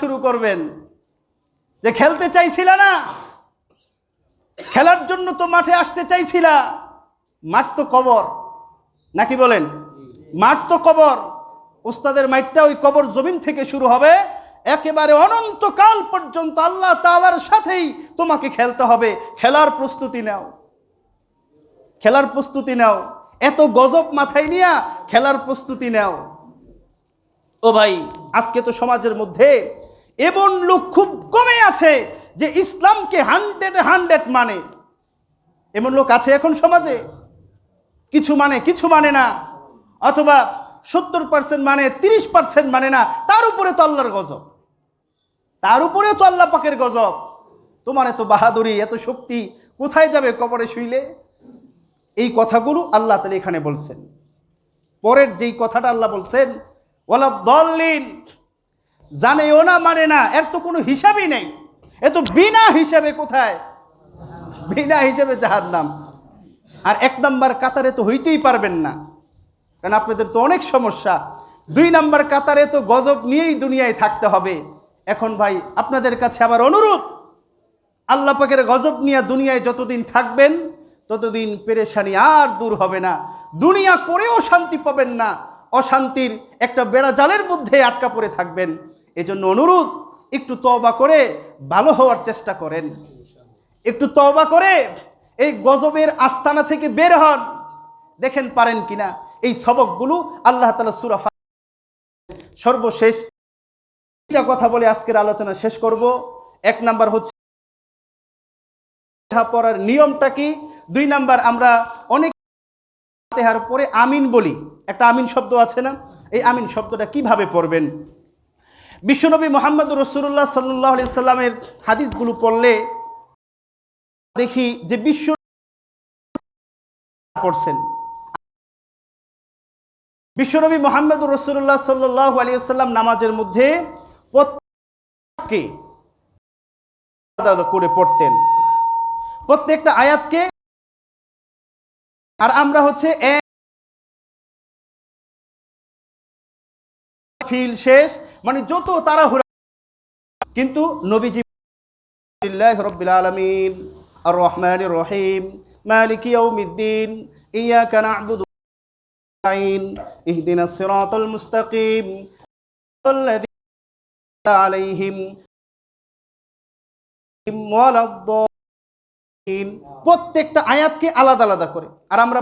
শুরু করবেন। যে খেলতে চাইছিল না, খেলার জন্য তো মাঠে আসতে চাইছিলা, মাঠ তো কবর। নাকি বলেন? মাঠ তো কবর। ওস্তাদের মাঠটা ওই কবর জমিন থেকে শুরু হবে। একেবারে অনন্তকাল পর্যন্ত আল্লাহ তালার সাথেই তোমাকে খেলতে হবে। খেলার প্রস্তুতি নাও। খেলার প্রস্তুতি নাও। এত গজব মাথায় নিয়া খেলার প্রস্তুতি নাও। ও ভাই, আজকে তো সমাজের মধ্যে এমন লোক খুব কমে আছে যে ইসলামকে হান্ড্রেড হান্ড্রেড মানে। এমন লোক আছে এখন সমাজে। কিছু মানে কিছু মানে না। অথবা সত্তর পার্সেন্ট মানে তিরিশ পার্সেন্ট মানে না। তার উপরে তো আল্লাহর গজব। তার উপরেও তো আল্লাহ পাকের গজব। তোমার এত বাহাদুরি, এত শক্তি, কোথায় যাবে কবরে শুইলে? এই কথাগুলো আল্লাহ তালা এখানে বলছেন। পরের যেই কথাটা আল্লাহ বলছেন ওলা দলিন জানেও না মানে না, এর তো কোনো হিসাবই নেই। এ তো বিনা হিসাবে কোথায়? বিনা হিসাবে যাহার নাম আর এক নম্বর কাতারে তো হইতেই পারবেন না। কারণ আপনাদের তো অনেক সমস্যা। দুই নাম্বার কাতারে তো গজব নিয়েই দুনিয়ায় থাকতে হবে। এখন ভাই, আপনাদের কাছে আমার অনুরোধ, আল্লাহ পাকের গজব নিয়ে দুনিয়ায় যতদিন থাকবেন, ততদিন পেরেশানি আর দূর হবে না। দুনিয়া করেও শান্তি পাবেন না। অশান্তির একটা বেড়া জালের মধ্যে আটকা পড়ে থাকবেন। এজন্য অনুরোধ, একটু তওবা করে ভালো হওয়ার চেষ্টা করেন। একটু তওবা করে এই গজবের আস্তানা থেকে বের হন। দেখেন পারেন কিনা? এই সবকগুলো আল্লাহ তালা সুরাফা সর্বশেষ এটা কথা বলে আজকের আলোচনা শেষ করব। এক নাম্বার হচ্ছে পড়ার নিয়মটা কি? দুই নাম্বার, আমরা অনেক ফাতিহার পরে আমিন বলি। একটা আমিন শব্দ আছে না? এই আমিন শব্দটা কীভাবে পড়বেন? বিশ্বনবী মোহাম্মদ রসুল্লাহ সাল্লাহ আলি সাল্লামের হাদিসগুলো পড়লে দেখি যে বিশ্ব পড়ছেন। বিশ্বনবী মোহাম্মদ রসুল্লাহ সাল্লাহ আলী সাল্লাম নামাজের মধ্যে প্রত্যেককে করে পড়তেন। প্রত্যেকটা আয়াতকে আর আমরা হচ্ছে এক ফিল শেষ মানে যত তারা কিন্তু নবীজি রব্বিল আলমিন আর রহমান রহিম মালিক ইয়াউমিদ্দিন ইয়াকা না'বুদু ওয়া নাস্তাঈন ইহদিনাস সিরাতাল মুস্তাকিম الذين عليهم ওয়ালাদ-দাল্লিন প্রত্যেকটা আয়াতকে আলাদা আলাদা করে আর আমরা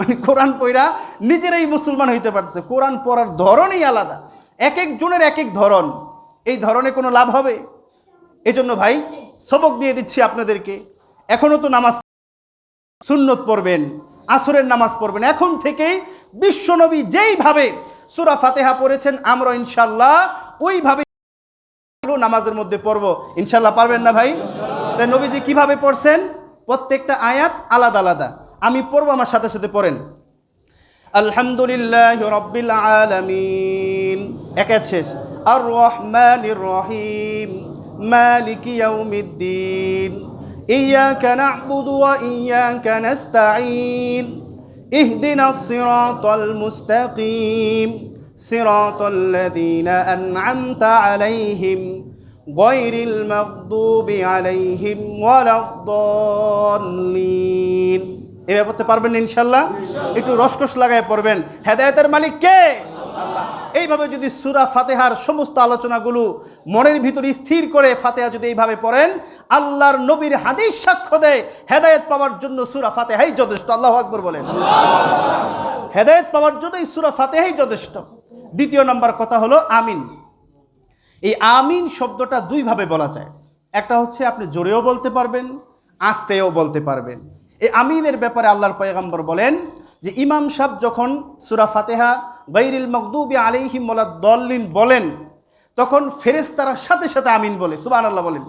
মানে কোরআন পইরা নিজেরাই মুসলমান হইতে পারতেছে। কোরআন পড়ার ধরনই আলাদা। এক এক জনের এক এক ধরন। এই ধরনে কোনো লাভ হবে? এজন্য ভাই, সবক দিয়ে দিচ্ছি আপনাদেরকে। এখনও তো নামাজ সুন্নত পড়বেন, আসরের নামাজ পড়বেন। এখন থেকেই বিশ্বনবী যেইভাবে সুরা ফাতেহা পড়েছেন, আমরা ইনশাল্লাহ ওইভাবে নামাজের মধ্যে পড়ব। ইনশাল্লাহ পারবেন না ভাই? তাই নবীজি কীভাবে পড়ছেন? প্রত্যেকটা আয়াত আলাদা আলাদা। আমি পড়বো আমার সাথে সাথে পড়েন আলহামদুলিল্লাহ রব্বিল আলামিন একাত শেষ আর রহমানির রহিম মালিক ইয়াউমিদ্দিন إياك نعبد وإياك نستعين اهدنا الصراط المستقيم صراط الذين أنعمت عليهم غير المغضوب عليهم ولا الضالين এভাবে পড়তে পারবেন ইনশাল্লাহ। একটু রসকস লাগায় পড়বেন। হেদায়তের মালিক কে? এইভাবে যদি সুরা ফাতেহার সমস্ত আলোচনাগুলো মনের ভিতরে স্থির করে ফাতেহা যদি এইভাবে পড়েন, আল্লাহর নবীর হাদিস সাক্ষ্য দেয়, হেদায়েত পাওয়ার জন্য সুরা ফাতেহাই যথেষ্ট। আল্লাহ আকবর বলেন। হেদায়েত পাওয়ার জন্য এই সুরা ফাতেহাই যথেষ্ট। দ্বিতীয় নম্বর কথা হলো আমিন। এই আমিন শব্দটা দুইভাবে বলা যায়। একটা হচ্ছে আপনি জোরেও বলতে পারবেন, আস্তেও বলতে পারবেন। এই আমিনের ব্যাপারে আল্লাহর পয়গম্বর বলেন যে ইমাম সাহ যখন সুরা ফাতেহা গৈরিল মকদুবি আলিহিম দল্লিন বলেন তখন ফেরেস্তারা সাথে সাথে আমিন বলে সুবাহ আল্লাহ বলেন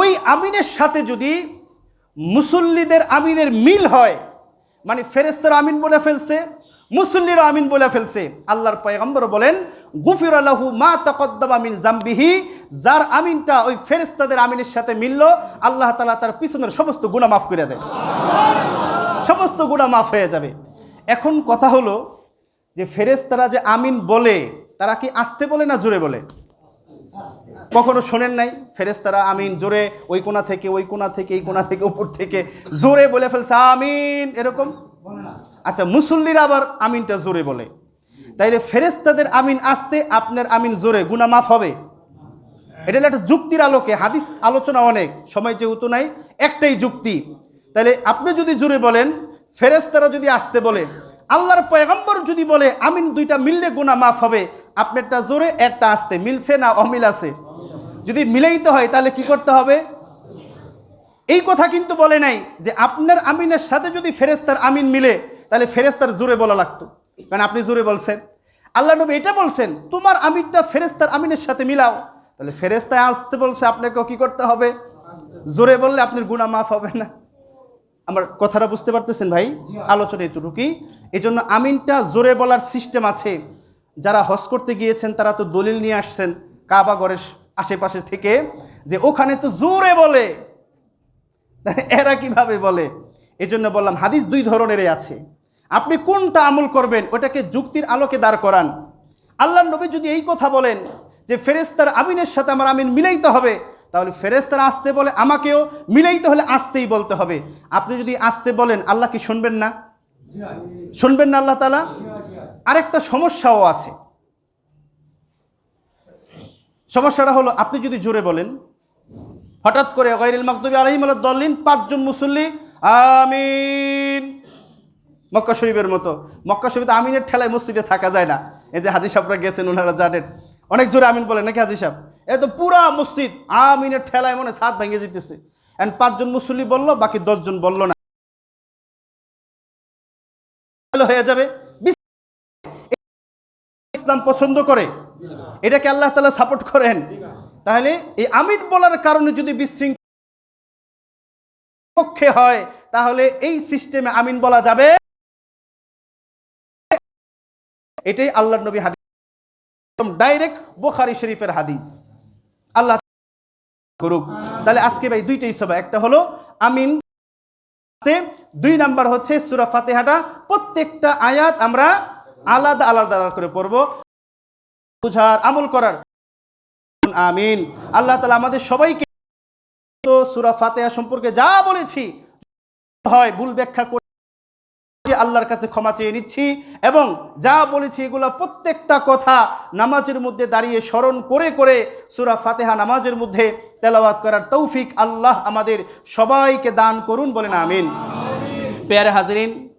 ওই আমিনের সাথে যদি মুসল্লিদের আমিনের মিল হয় মানে ফেরেস্তারা আমিন বলে ফেলছে মুসল্লিরা আমিন বলে ফেলছে। আল্লাহর পয়গম্বর বলেন, গুফির আল্লাহু মা তকদ্দম আমিন জাম্বিহি যার আমিনটা ওই ফেরেস্তাদের আমিনের সাথে মিলল, আল্লাহ তালা তার পিছনের সমস্ত গুণা মাফ করে দেয়। সমস্ত গুণা মাফ হয়ে যাবে। এখন কথা হলো যে ফেরেস্তারা যে আমিন বলে, তারা কি আসতে বলে না জোরে বলে? কখনো শোনেন নাই? ফেরেস্তারা আমিন জোরে, ওই কোণা থেকে, ওই কোণা থেকে, এই কোণা থেকে, উপর থেকে, জোরে বলে ফেলছে, আমিন এরকম? আচ্ছা মুসল্লিরা আবার আমিনটা জোরে বলে। তাইলে ফেরেস্তাদের আমিন আসতে আপনার আমিন জোরে গুনা মাফ হবে। এটা একটা যুক্তির আলোকে, হাদিস আলোচনা অনেক, সময় যেহেতু নাই, একটাই যুক্তি। তাহলে আপনি যদি জোরে বলেন ফেরেস্তারা যদি আসতে বলে, আল্লাহর পয়গম্বর যদি বলে, আমিন দুইটা মিললে গুণা মাফ হবে, আপনারটা জোরে, একটা আসতে, মিলছে না অমিল আছে? যদি মিলাইতে হয়, তাহলে কি করতে হবে? এই কথা কিন্তু বলে নাই যে আপনার আমিনের সাথে যদি ফেরেস্তার আমিন মিলে তাহলে ফেরেস্তার জোরে বলা লাগতো। কারণ আপনি জোরে বলছেন। আল্লাহ নবী এটা বলছেন, তোমার আমিনটা ফেরেস্তার আমিনের সাথে মিলাও। তাহলে ফেরেস্তায় আসতে বলছে, আপনাকেও কি করতে হবে? জোরে বললে আপনার গুণা মাফ হবে না। আমার কথাটা বুঝতে পারতেছেন ভাই? আলোচনা এতটুকুই এই জন্য আমিনটা জোরে বলার সিস্টেম আছে। যারা হজ করতে গিয়েছেন, তারা তো দলিল নিয়ে আসছেন কাবা কাবাগরের আশেপাশে থেকে, যে ওখানে তো জোরে বলে। এরা কীভাবে বলে? এজন্য বললাম, হাদিস দুই ধরনেরই আছে। আপনি কোনটা আমল করবেন? ওটাকে যুক্তির আলোকে দাঁড় করান। আল্লাহ নবী যদি এই কথা বলেন যে ফেরেস্তার আমিনের সাথে আমার আমিন মিলাইতে হবে তাহলে ফেরেস্তারা আসতে বলে আমাকেও মিলাইতে হলে আসতেই বলতে হবে। আপনি যদি আসতে বলেন, আল্লাহ কি শুনবেন না? শুনবেন না আল্লাহ তালা আরেকটা সমস্যাও আছে। সমস্যাটা হলো, আপনি যদি জোরে বলেন, হঠাৎ করে গৈরুল মাকদুবি আলহিম দলিন পাঁচজন মুসল্লি, আমিন মক্কা শরীফের মতো। মক্কা শরীফে আমিনের ঠেলায় মসজিদে থাকা যায় না। এই যে হাজি সাহেবরা গেছেন, ওনারা জানেন। অনেক জোরে আমিন বলেন, নাকি হাজি সাহেব? এ তো পুরা মসজিদ আমিনের ঠেলায় মনে সাত ভেঙে যেতেছে। এন্ড পাঁচজন মুসল্লি বলল, বাকি দশজন বলল না। হয়ে যাবে। ইসলাম পছন্দ করে। এটাকে আল্লাহ তালা সাপোর্ট করেন। তাহলে এই আমিন বলার কারণে যদি বিশৃঙ্খল পক্ষে হয়, তাহলে এই সিস্টেমে আমিন বলা যাবে। এটাই আল্লাহ নবী হাদিস। ডাইরেক্ট বোখারি শরীফের হাদিস। আল্লাহ করুক। তাহলে আজকে ভাই দুইটাই সভা। একটা হলো আমিন দুই নাম্বার হচ্ছে সুরা ফাতেহাটা। প্রত্যেকটা আয়াত আমরা আলাদা আলাদা আলাদা করে পড়ব। বুঝার, আমল করার। আমিন। আল্লাহ তালা আমাদের সবাইকে সুরা ফাতেহা সম্পর্কে যা বলেছি, হয় ভুল ব্যাখ্যা আল্লাহর কাছে ক্ষমা চেয়ে নিচ্ছি এবং যা বলেছি এগুলো প্রত্যেকটা কথা নামাজের মধ্যে দাঁড়িয়ে স্মরণ করে করে সুরা ফাতেহা নামাজের মধ্যে তেলাওয়াত করার তৌফিক আল্লাহ আমাদের সবাইকে দান করুন বলেন, আমিন। পেয়ারে হাজরিন